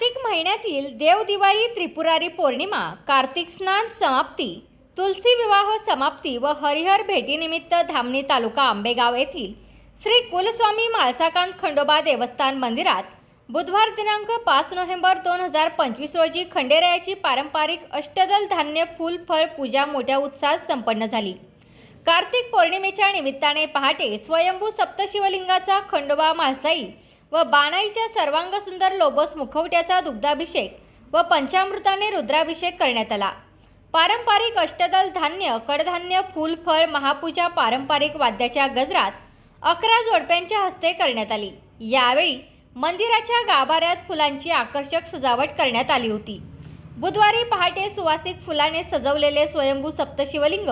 कार्तिक महिन्यातील देवदिवाळी त्रिपुरारी पौर्णिमा कार्तिक स्नान समाप्ती तुलसी विवाह समाप्ती व हरिहर भेटीनिमित्त धामणी तालुका आंबेगाव येथील श्री कुलस्वामी माळसाकांत खंडोबा देवस्थान मंदिरात बुधवार दिनांक पाच नोव्हेंबर दोन हजार पंचवीस रोजी खंडेरायाची पारंपरिक अष्टदल धान्य फूल फळ पूजा मोठ्या उत्साहात संपन्न झाली. कार्तिक पौर्णिमेच्या निमित्ताने पहाटे स्वयंभू सप्तशिवलिंगाचा खंडोबा म्हाळसाई व बाणाईच्या सर्वांग सुंदर लोबस मुखवट्याचा दुग्धाभिषेक व पंचामृताने रुद्राभिषेक करण्यात आला. पारंपरिक अष्टदल धान्य कडधान्य फूल फळ महापूजा पारंपरिक वाद्याच्या गजरात अकरा जोडप्यांच्या हस्ते करण्यात आली. यावेळी मंदिराच्या गाभाऱ्यात फुलांची आकर्षक सजावट करण्यात आली होती. बुधवारी पहाटे सुवासिक फुलाने सजवलेले स्वयंभू सप्तशिवलिंग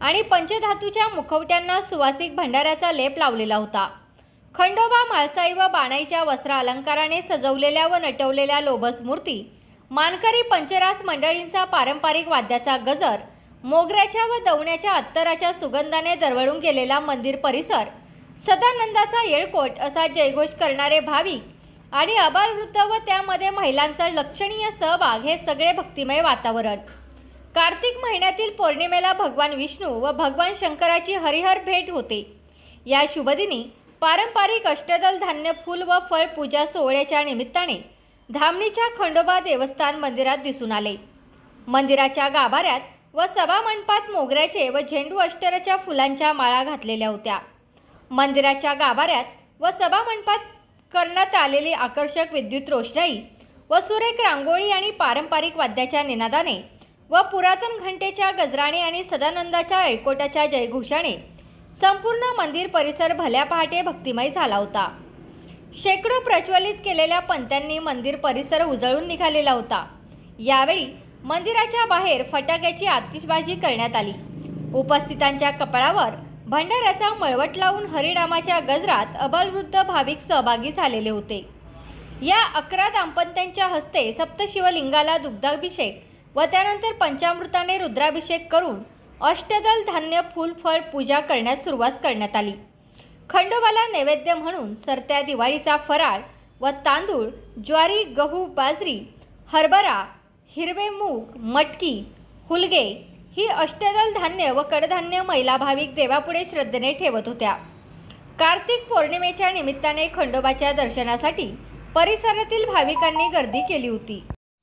आणि पंचधातूच्या मुखवट्यांना सुवासिक भंडाऱ्याचा लेप लावलेला होता. खंडोबा म्हाळसाई व बाणाईच्या वस्त्र अलंकाराने सजवलेल्या व नटवलेल्या लोबस मूर्ती मानकरी पंचरास मंडळींचा पारंपरिक वाद्याचा गजर मोगऱ्याच्या व दवण्याच्या अत्तराच्या सुगंधाने दरवळून गेलेला मंदिर परिसर सदानंदाचा येळकोट असा जयघोष करणारे भाविक आणि अबालवृद्ध व त्यामध्ये महिलांचा लक्षणीय सहभाग हे सगळे भक्तिमय वातावरण. कार्तिक महिन्यातील पौर्णिमेला भगवान विष्णू व भगवान शंकराची हरिहर भेट होते. या शुभदिनी पारंपरिक अष्टदल धान्य फूल व फळ पूजा सोहळ्याच्या निमित्ताने धामणीच्या खंडोबा देवस्थान मंदिरात दिसून आले. मंदिराच्या गाभाऱ्यात व सभामंडपात मोगऱ्याचे व झेंडू अष्टराच्या फुलांच्या माळा घातलेल्या होत्या. मंदिराच्या गाभाऱ्यात व सभामंडपात करण्यात आलेली आकर्षक विद्युत रोषणाई व सुरेख रांगोळी आणि पारंपरिक वाद्याच्या निनादाने व पुरातन घंटेच्या गजराने आणि सदानंदाच्या ऐळकोटाच्या जयघोषाने संपूर्ण मंदिर परिसर भल्या पहाटे भक्तिमय झाला होता. शेकडो प्रज्वलित केलेल्या पंत्यांनी मंदिर परिसर उजळून निघालेला होता. यावेळी मंदिराच्या बाहेर फटाक्याची आतिषबाजी करण्यात आली. उपस्थितांच्या कपाळावर भंडाऱ्याचा मळवट लावून हरिनामाच्या गजरात अबलवृद्ध भाविक सहभागी झालेले होते. या अकरा दाम्पत्यांच्या हस्ते सप्तशिवलिंगाला दुग्धाभिषेक व त्यानंतर पंचामृताने रुद्राभिषेक करून अष्टदल धान्य फूल फळ पूजा करण्यास सुरुवात करण्यात आली. खंडोबाला नैवेद्य म्हणून सरत्या दिवाळीचा फराळ व तांदूळ ज्वारी गहू बाजरी हरभरा हिरवे मूग मटकी हुलगे ही अष्टदल धान्य व कडधान्य महिला भाविक देवापुढे श्रद्धेने ठेवत होत्या. कार्तिक पौर्णिमेच्या निमित्ताने खंडोबाच्या दर्शनासाठी परिसरातील भाविकांनी गर्दी केली होती.